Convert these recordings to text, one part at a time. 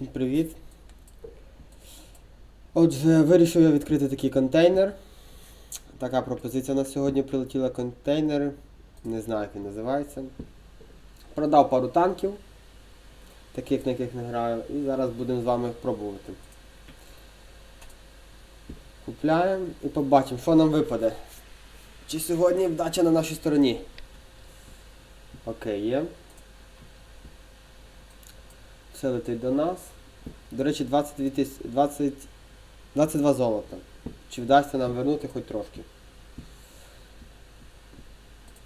Всім привіт. Отже, вирішив я відкрити такий контейнер. Така пропозиція на сьогодні прилетіла контейнер. Не знаю, як він називається. Продав пару танків, таких, на яких не граю, і зараз будемо з вами їх пробувати. Купляємо і побачимо, що нам випаде. Чи сьогодні вдача на нашій стороні. Окей, є. Все летить до нас. До речі, 22 тис... 20... 22 золота. Чи вдасться нам вернути хоч трошки?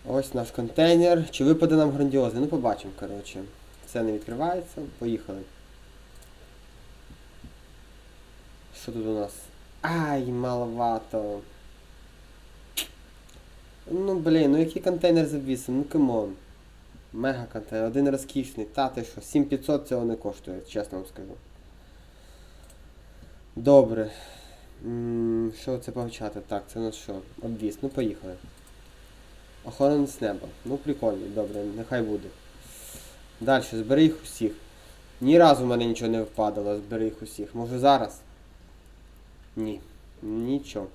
Ось наш контейнер. Чи випаде нам грандіозний? Ну побачимо, коротше. Все не відкривається. Поїхали. Що тут у нас? Ай, маловато. Ну блін, ну який контейнер за 8? Ну камон. Мега контейнер, один розкішний. Та ти що, 7500 цього не коштує, чесно вам скажу. Добре. Що це повчати? Так, це у нас що? Обвіз. Ну поїхали. Охоронець неба. Ну прикольний, добре, нехай буде. Далі, збери їх усіх. Ні разу в мене нічого не впадало, збери їх усіх. Може зараз? Ні. Нічого.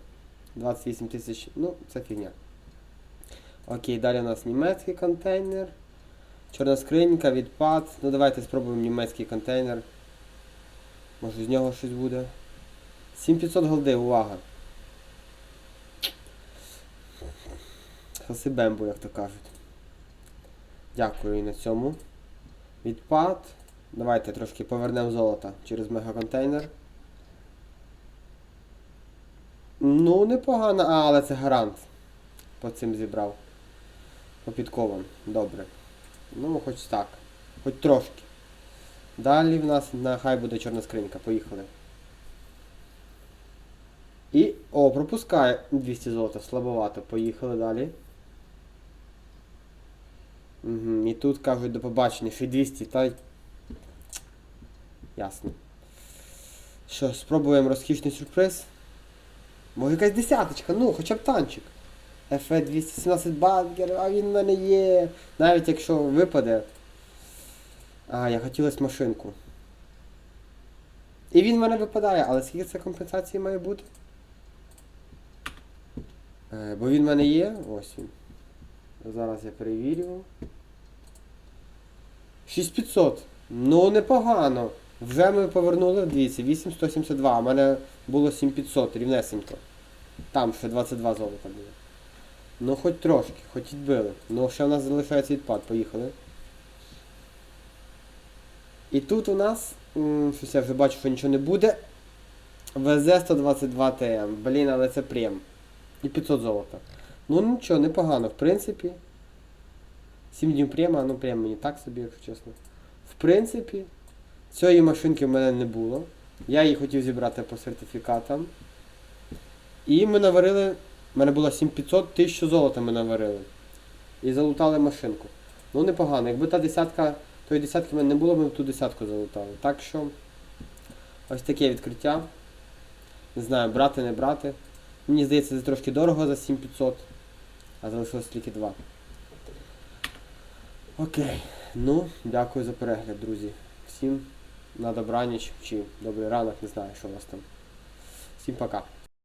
28 тисяч. Ну, це фігня. Окей, далі у нас німецький контейнер. Чорна скринька, відпад. Ну давайте спробуємо німецький контейнер. Може з нього щось буде. 7500 голди, увага. Хаси бембу, як то кажуть. Дякую і на цьому. Відпад. Давайте трошки повернемо золото через мегаконтейнер. Ну, непогано, а, але це гарант. По цим зібрав. По підковам. Добре. Ну, хоч так. Хоч трошки. Далі в нас нехай буде чорна скринька. Поїхали. І... О, пропускає 200 золота, слабовато. Поїхали далі. Угу. І тут кажуть до побачення, ще 200, та. Ясно. Що, спробуємо розкішний сюрприз. Може якась десяточка, ну, хоча б танчик. FE 217 бангер, а він мене є. Навіть якщо випаде. А, я хотілося машинку. І він в мене випадає, але скільки це компенсації має бути? Е, бо він в мене є. Ось він. Зараз я перевірю. 6500. Ну, непогано. Вже ми повернули, дивіться, 8172, а в мене було 7500, рівнесенько. Там ще 22 золота було. Ну хоч трошки, хоч відбили. Ну ще в нас залишається відпад, поїхали. І тут у нас, щось я вже бачу, що нічого не буде. ВЗ-122 ТМ. Блін, але це прем. І 500 золота. Ну нічого, непогано, в принципі. 7 днів према, ну прям мені так собі, якщо чесно. В принципі, цієї машинки в мене не було. Я її хотів зібрати по сертифікатам. І ми наварили. У мене було 7500, 1000 золота ми наварили. І залутали машинку. Ну непогано. Якби та десятка, тої десятки в мене не було, ми б ту десятку залутали. Так що ось таке відкриття. Не знаю, брати, не брати. Мені здається, це трошки дорого за 7500, а залишилось тільки два. Окей. Ну, дякую за перегляд, друзі. Всім на добраніч чи добрий ранок, не знаю, що у вас там. Всім пока.